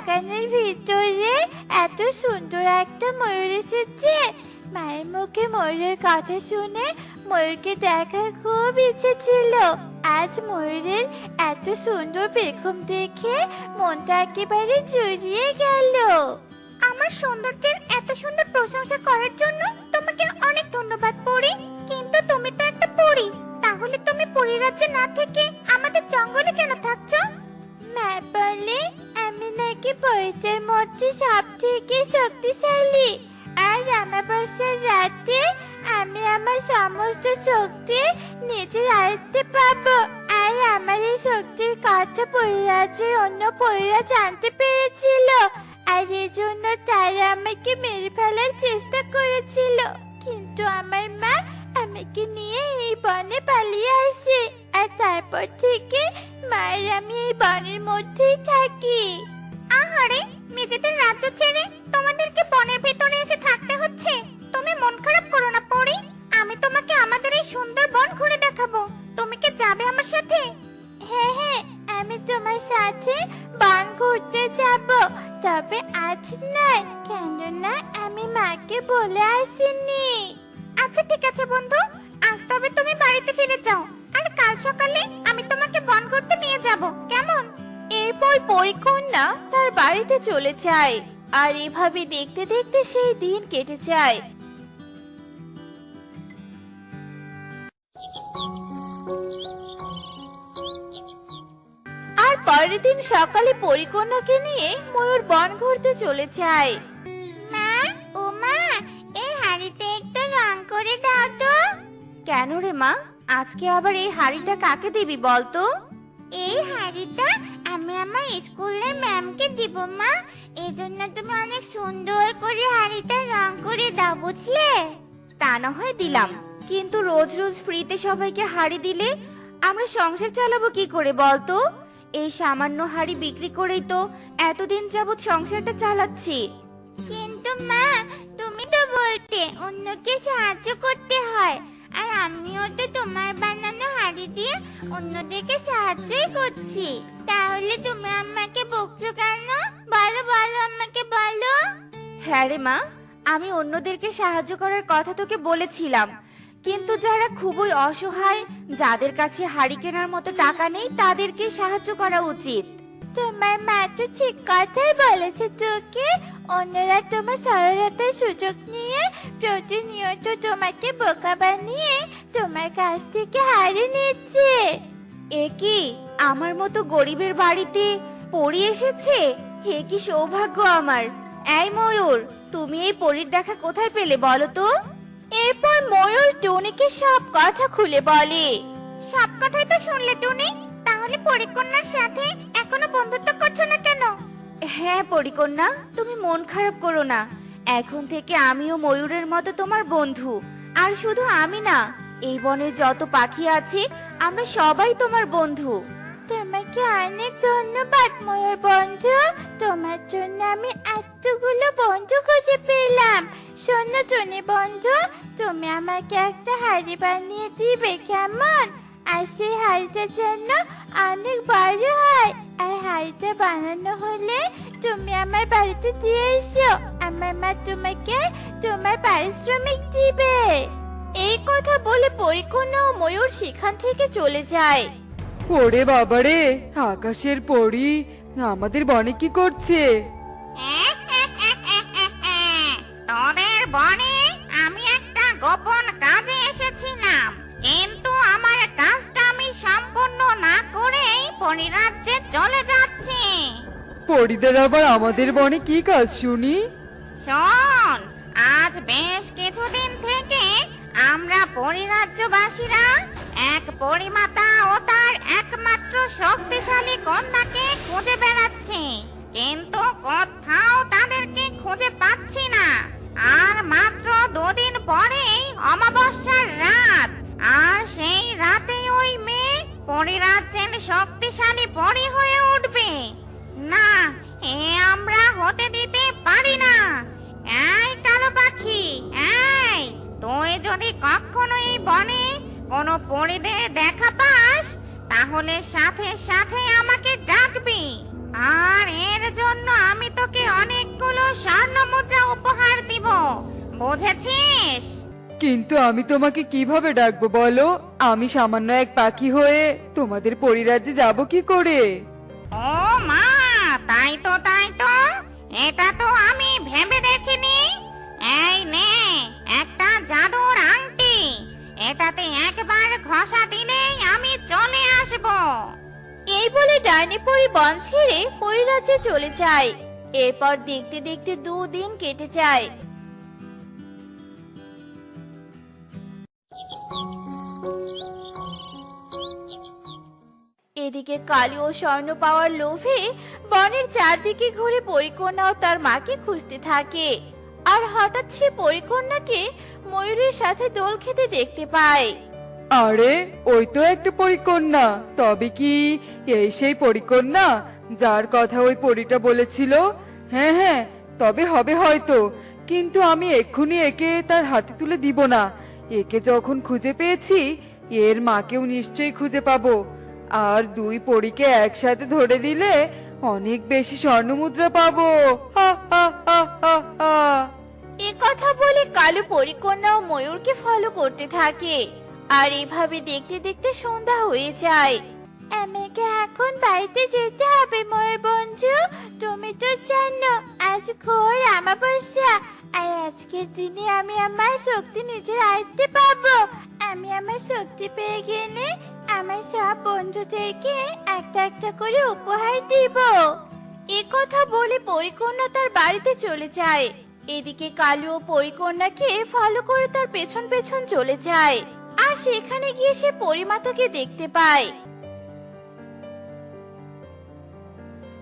বাগানের ভিতরে এত সুন্দর একটা ময়ূর এসেছে। মায়ের মুখে ময়ূরের কথা শুনে ময়ূরকে দেখার খুব ইচ্ছে ছিল। আজ ময়ূরের এত সুন্দর পেখম দেখে মনটা একেবারে জুড়িয়ে গেল। আমার সৌন্দর্যের এত সুন্দর প্রশংসা করার জন্য তোমাকে অনেক ধন্যবাদ পড়ি কিন্তু তুমি তো একটা পড়ি তাহলে তুমি পরিরাজ্যে না থেকে আমাদের জঙ্গলে কেন থাকছো? মা নাকি পরিটার মধ্যে সব থেকে শক্তিশালী। আর অমাবস্যার রাতে আমি আমার সমস্ত শক্তি নিজের আয়ত্তে পাবো। আর আমার এই শক্তির কথা পরিরাজের অন্য পরিরা জানতে পেরেছিল। আর এই জন্য তারা আমাকে মেরে ফেলার চেষ্টা করেছিল। কিন্তু আমার মা আমাকে নিয়ে এই বনে পালিয়ে আসে। আর তারপর থেকে মায়ের আমি এই বনের মধ্যেই থাকি। আহারে নিজেদের রাজ্য ছেড়ে তোমাদেরকে বনের ভেতরে এসে থাকতে হচ্ছে। তুমি মন খারাপ করো না পড়ি আমি তোমাকে আমাদের এই সুন্দর বন ঘুরে দেখাবো। তুমি কি যাবে আমার সাথে? হ্যাঁ হ্যাঁ আমি তোমার সাথে বন ঘুরতে যাব। তবে আজ নয়, কেননা আমি মাকে বলে আসিনি। আচ্ছা ঠিক আছে বন্ধু। আজ তবে তুমি বাড়িতে ফিরে যাও। আর কাল সকালে আমি তোমাকে বন ঘুরতে নিয়ে এরপর পরিকন্যা তার বাড়িতে চলে যায় আর এভাবে দেখতে দেখতে সেই দিন কেটে যায়। আর পরের দিন সকালে পরিকন্যাকে নিয়ে ময়ূর বন ঘুরতে চলে যায়। মা ও মা এই হাড়িতে একটু রং করে দাও তো। কেন রে মা? আজকে আবার এই হাড়িটা কাকে দিবি বলতো? এই হাড়িটা আমি আমার স্কুলের ম্যামকে দিব মা। এই জন্য তুমি অনেক সুন্দর করে হাড়িটা রং করে দাও বুঝলে? তা না হয় দিলাম। কিন্তু রোজ রোজ ফ্রিতে সবাইকে হাড়ি দিলে আমরা সংসার চালাবো কি করে বলতো? এই সামান্য হাড়ি বিক্রি করেই তো এতদিন যাবৎ সংসারটা চালাচ্ছি। কিন্তু মা তুমি তো বলতে অন্যকে সাহায্য করতে হয়। আর আমিও তো তোমার বানানো হাড়ি দিয়ে অন্যদেরকে সাহায্যই করছি। তাহলে তুমি আমাকে বকছো কেন? বলো বলো আমাকে বলো। হ্যাঁ রে মা আমি অন্যদেরকে সাহায্য করার কথা তোকে বলেছিলাম। কিন্তু যারা খুবই অসহায় যাদের কাছে হাড়ি কেনার মতো টাকা নেই তাদেরকে সাহায্য করা উচিত। তোমার মা তো ঠিক কথাই বলেছে তোকে অন্যরা তোমার সরলতার সুযোগ নিয়ে প্রতিনিয়ত তোমাকে বোকা বানিয়ে তোমার কাছ থেকে হারিয়ে নিচ্ছে। এ কি? আমার মতো গরিবের বাড়িতে পড়ি এসেছে? হে কি সৌভাগ্য আমার। এই ময়ূর তুমি এই পরীর দেখা কোথায় পেলে বলো তো? এরপর ময়ূর টুনিকে সব কথা খুলে বলে। সব কথাই তো শুনলে টুনি? তাহলে পরিকন্যার সাথে এখনও বন্ধুত্ব করছ না কেন? হ্যাঁ পরিকন্যা, তুমি মন খারাপ করো না। এখন থেকে আমিও ময়ূরের মতো তোমার বন্ধু। আর শুধু আমি না, এই বনের যত পাখি আছে, আমরা সবাই তোমার বন্ধু। তোমাকে অনেক ধন্যবাদ, ময়ূর বন্ধু। তোমার জন্য আমি এতগুলো বন্ধু খুঁজে পেলাম। শোনো, টুনি বন্ধু, তুমি আমাকে একটা হাড়ি বানিয়ে দিবে, কেমন? আর সেই হাড়িটা যেন অনেক বড় হয় হাড়িটা বানানো হলে তুমি আমার বাড়িতে দিয়ে এসো। আমার মা তোমাকে তোমার পারিশ্রমিক দিবে। এই কথা বলে পরিকন্যা ও ময়ূর সেখান থেকে চলে যায়। ওরে বাবারে আকাশের পরি আমাদের বনে কি করছে? পরিদের আবার আমাদের বনে কি কাজ শুনি? শোন, আজ বেশ কিছুদিন থেকে আমরা পরিরাজ্যবাসীরা এক পরিমাতা ও তার একমাত্র শক্তিশালী কন্যাকে খুঁজে বেড়াচ্ছি। কিন্তু কোথাও তাদেরকে খুঁজে পাচ্ছি না। আর মাত্র দুদিন পরেই অমাবস্যার রাত। আর সেই রাতে ওই মেয়ে পরিরাজ্যের শক্তিশালী পরি হয়ে উঠবে। না, এ আমরা হতে দিতে পারি না। এই কালো পাখি, এই, তুই যদি কখনো এই বনে কোনো পরিদের দেখা পাস, তাহলে সাথে সাথে আমাকে ডাকবি। আর এর জন্য আমি তোকে অনেকগুলো স্বর্ণ মুদ্রা উপহার দিব, বুঝেছিস? কিন্তু আমি তোমাকে কীভাবে ডাকবো বলো? আমি সামান্য এক পাখি হয়ে তোমাদের পরিরাজ্যে যাব কি করে? তাই তো তাই তো। এটা তো আমি ভেবে দেখিনি। এই নে, একটা জাদুর আংটি। এটাতে একবার ঘষা দিলেই আমি চলে আসব। এই বলে ডাইনি পরি বন ছেড়ে পরিরাজ্যে চলে যায়। এরপর দেখতে দেখতে দুদিন কেটে যায়। এদিকে কালী ও স্বর্ণ পাওয়ার লোভে বনের চারদিকে ঘুরে পরিকন্যা ও তার মাকে খুঁজতে থাকে। আর হঠাৎ সে পরিকন্যাকে ময়ূরের সাথে দোল খেতে দেখতে পায়। আরে, ওই তো একটা পরিকন্যা। তবে কি এই সেই পরিকন্যা যার কথা ওই পরিটা বলেছিল? হ্যাঁ হ্যাঁ তবে হবে হয়তো। কিন্তু আমি এক্ষুনি একে তার হাতে তুলে দিব না। একে যখন খুঁজে পেয়েছি, এর মাকেও নিশ্চয়ই খুঁজে পাবো। আর দুই পরীকে একসাথে ধরে দিলে অনেক বেশি স্বর্ণমুদ্রা পাবো। হা হা হা হা হা। এ কথা বলে কালু পরিকন্যা ও ময়ূরকে ফলো করতে থাকে। আর এভাবে দেখতে দেখতে সন্ধ্যা হয়ে যায়। আমাকে এখন বাড়িতে যেতে হবে, ময়ূর বন্ধু। তুমি তো জানো, আজ ঘোর আমাবস্যা আর আজকের দিনে আমি আমার শক্তি নিজের আয়ত্তে পাবো। আমি আমার শক্তি পেয়ে গেলে আমার সব বন্ধুদেরকে একটা একটা করে উপহার দিব। এ কথা বলে পরিকন্যা তার বাড়িতে চলে যায়। এদিকে কালু ও পরিকন্যাকে ফলো করে তার পেছন পেছন চলে যায়। আর সেখানে গিয়ে সে পরিমাতাকে দেখতে পায়।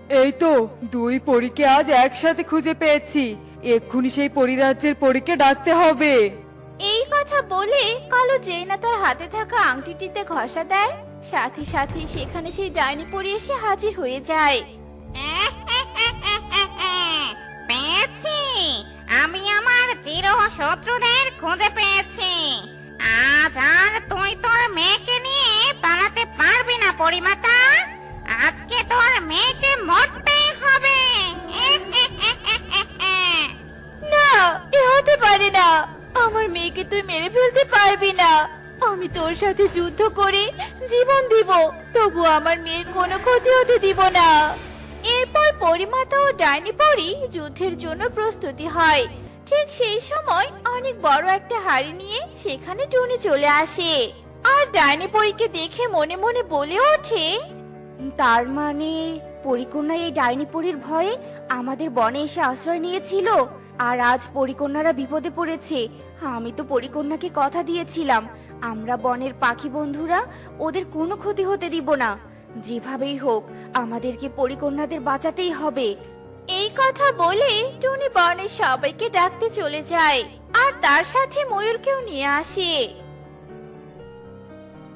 এই তো, দুই পরীকে আজ একসাথে খুঁজে পেয়েছি। এক্ষুনি সেই পরিরাজ্যের পরীকে ডাকতে হবে। বলে কালো যেই না তার হাতে থাকা আংটিটিতে ঘষা দেয়। সাথে সাথে সেখানে সেই ডাইনি পরি এসে হাজির হয়ে যায়। পেয়েছি। আমি আমার চির শত্রুদের খুঁজে পেয়েছি। আজ আর তুই তোর মেয়েকে নিয়ে পালাতে পারবি না পরিমাতা। আজকে তোর মেয়েকে মরতেই হবে। না এ হতে পারে না। আমার মেয়েকে তুই মেরে ফেলতে পারবি না। আমি তোর সাথে যুদ্ধ করে জীবন দিব, তবু আমার মেয়ের কোনো ক্ষতি হতে দিব না। এরপর পরিমাতা ও ডাইনি পরি যুদ্ধের জন্য প্রস্তুতি হয়। ঠিক সেই সময় অনেক বড় একটা হাড়ি নিয়ে সেখানে টুনি চলে আসে। আর ডাইনি পরীকে দেখে মনে মনে বলে ওঠে, তার মানে পরিকন্যা এই ডাইনি পরীর ভয়ে আমাদের বনে এসে আশ্রয় নিয়েছিল, আর আজ পরিকন্যারা বিপদে পড়েছে। আমি তো পরিকন্যাকে কথা দিয়েছিলাম। আমরা বনের পাখি বন্ধুরা ওদের কোনো ক্ষতি হতে দিব না। যেভাবেই হোক আমাদেরকে পরিকন্যাদের বাঁচাতেই হবে। এই কথা বলে টুনি বনের সবাইকে ডাকতে চলে যায় আর তার সাথে ময়ূরকেও নিয়ে আসে।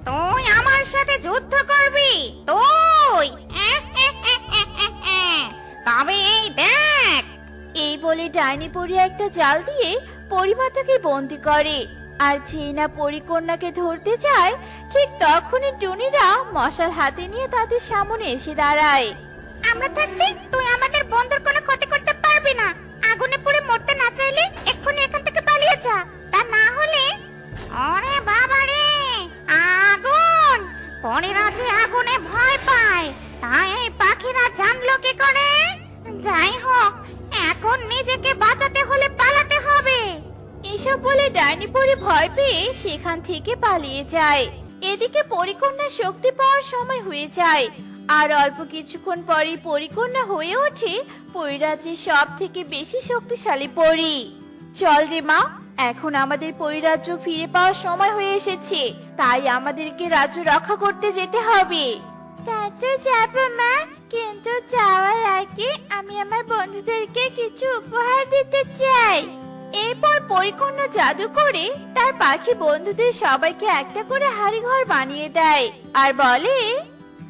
তুই আমার সাথে যুদ্ধ করবি? তুই! তবে এই দেখ! এই বলে ডাইনি পরি একটা জাল দিয়ে পরিমাতাকে বন্দি করে। আর চেনা পরিকন্যাকে ধরতে চায়, ঠিক তখনই টুনিরা মশাল হাতে নিয়ে তাদের সামনে এসে দাঁড়ায়। আমরা থাকতে তুই আমাদের বন্ধুর কোনো ক্ষতি করতে পারবি না। আগুনে পুড়ে মরতে না চাইলে এক্ষুনি এখান থেকে পালিয়ে যা। তা না হলে আরে বাবা রে, আগুন! পরেরা যে আগুনে ভয় পায় তাই এই পাখিরা জানলো কি করে? যাই হোক, এখন নিজেকে বাঁচাতে হলে এসব বলে ডাইনি পরি ভয় পেয়ে সেখান থেকে পালিয়ে যায়। এদিকে পরিকন্যা শক্তি পাওয়ার সময় হয়ে যায়। আর অল্প কিছুক্ষণ পরই পরিকন্যা হয়ে ওঠে পরিরাজ্যের সব থেকে বেশি শক্তিশালী পরি। চল রে মা, এখন আমাদের পরিরাজ্য ফিরে পাওয়ার সময় হয়ে এসেছে। তাই আমাদেরকে রাজ্য রক্ষা করতে যেতে হবে। তা মা, কিন্তু যাওয়ার আগে আমি আমার বন্ধুদেরকে কিছু উপহার দিতে চাই। এরপর পরিকন্যা জাদু করে তার পাখি বন্ধুদের সবাইকে একটা করে হাড়ি ঘর বানিয়ে দেয় আর বলে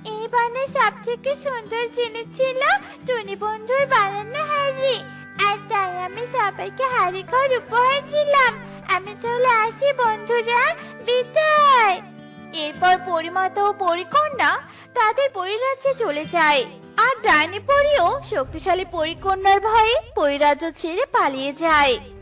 এই বনে সব থেকে সুন্দর জিনিস ছিল টুনি বন্ধুর বানানো হাড়ি। আর তাই আমি সবাইকে হাড়ি ঘর উপহার দিলাম। আমি তাহলে আসি বন্ধুরা, বিদায়। এরপর পরিমাতা ও পরিকন্যা তাদের পরিরাজ্যে চলে যায়। আর ডাইনি পরিও শক্তিশালী পরিকন্যার ভয়ে পরিরাজ্য ছেড়ে পালিয়ে যায়।